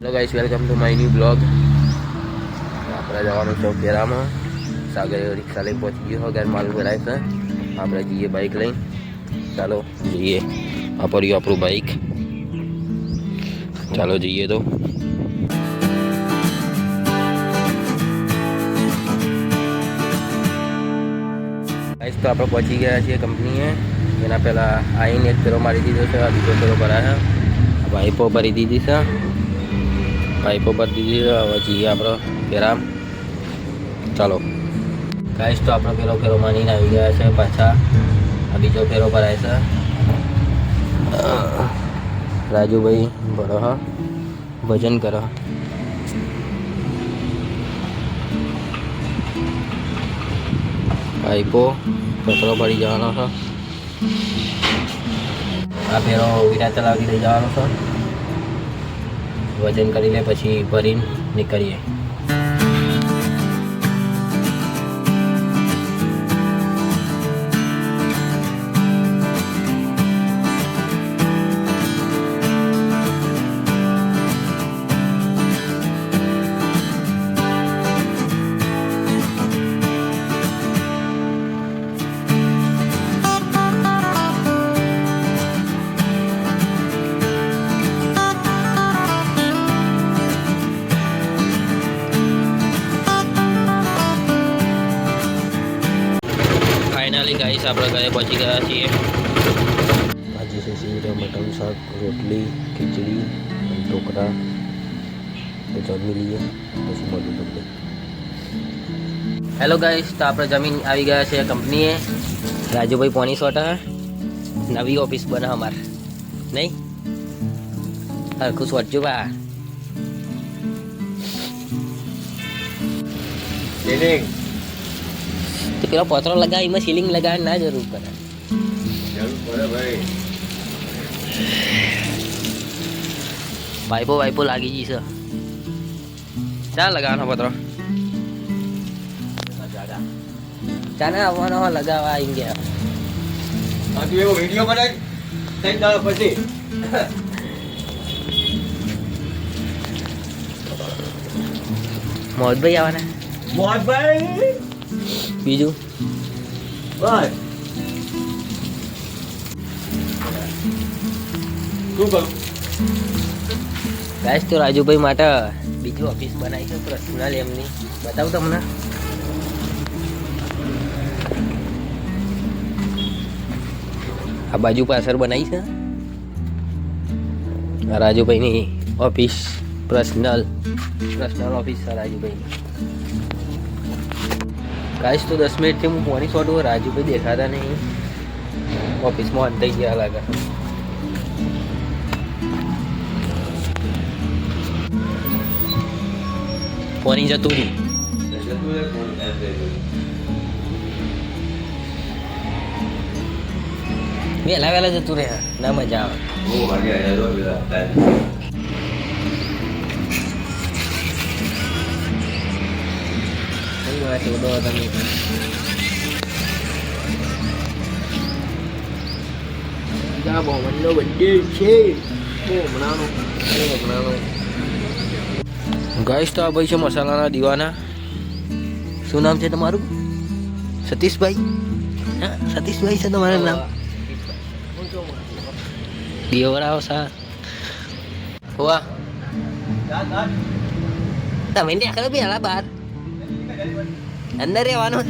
hello guys welcome to my new blog આપણે જવાનું છે કેરામાં સાગર રિક્ષા લઈ પહોંચી ગયો હોય ઘર માલ ભરાય છે આપણે જઈએ બાઇક લઈને ચાલો જઈએ વાપર્યું આપણું બાઇક ચાલો જઈએ તો ગાઈસ તો આપણે પહોંચી ગયા છીએ કંપનીએ એના પહેલાં આવીને એક ફેરો મારી દીધો છે આ બીજો ફેરો ભરાય છે આ પાઇપો ભરી દીધી છે પાઇપો ભરી દીધી હવે આપણે ફેરામ ચાલો. ગાઈશ તો આપણો પેલો ફેરો માનીને આવી ગયા છે પાછા. આ બીજો ફેરો ભરાય છે. રાજુભાઈ, ભરો હા. ભજન કરો. પાઇપો કચરો ભરી જવાનો છે. આ ફેરો વિરા ચલાવી લઈ જવાનો છે. વજન કરી લે પછી ભરીને નીકળીએ. ગાઈસ આપણે ઘરે પહોંચી ગયા છીએ ભાજી છે સીંગડા મટન શાક રોટલી ખીચડી અને ઢોકળા તો જમી લઈએ પછી મળું તમને હેલો ગાઈસ તો આપણે જમીન આવી ગયા છે કંપનીએ રાજુભાઈ પોની સોટા નવી ઓફિસ બને અમારે નહીં હરખું સોટજો બા તો પેલો પોતરો લગાવી એમાં સીલિંગ લગાવે ના જરૂર પડે. વાઈપો વાઇપો લાગી ગઈ છે. ક્યાં લગાવવાનો પતરો ચાને આવવાનો લગાવવા આવી ગયા. વીડિયો બનાવી ત્રણ દાડા પછી. મોહનભાઈ આવવાના? મોહનભાઈ! બીજું? બસ શું કરું ગાઈસ તો રાજુભાઈ માટે બીજું ઓફિસ બનાવી છે પર્સનલ એમની બતાવું તમને. આ બાજુ પાછળ બનાવી છે. રાજુભાઈની ઓફિસ પર્સનલ પર્સનલ ઓફિસ છે રાજુભાઈની. ગાઈસ તો દસ મિનિટથી હું પોણી છોડું રાજુભાઈ દેખાતા નહીં. ઓફિસમાં અંતાઈ ગયા લાગે. ફોની જતું રહ્યું વહેલા વહેલા જતું રહ્યા, ના મજા આવે. કઈ વાત છે ઉડો તમે જા બોમનનો બર્થડે છે બોમણાનો બોમણાનો ગાઈસ તો આ ભાઈ છે મસાલાના દીવાના શું નામ છે તમારું સતીશભાઈ હા સતીશભાઈ છે તમારું નામ દીવરાવ સા હોવા તમે ને આખરે પેલા બહાર અંદર રહેવાનું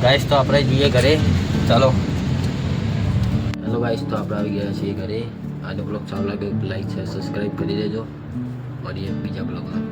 ગાઈસ તો આપણે જઈએ ઘરે ચાલો હેલો ગાઈસ તો આપણે આવી ગયા છીએ ઘરે આજનો બ્લોગ સારો લાગે લાઈક છે સબસ્ક્રાઈબ કરી દેજો મળીએ બીજા બ્લોગમાં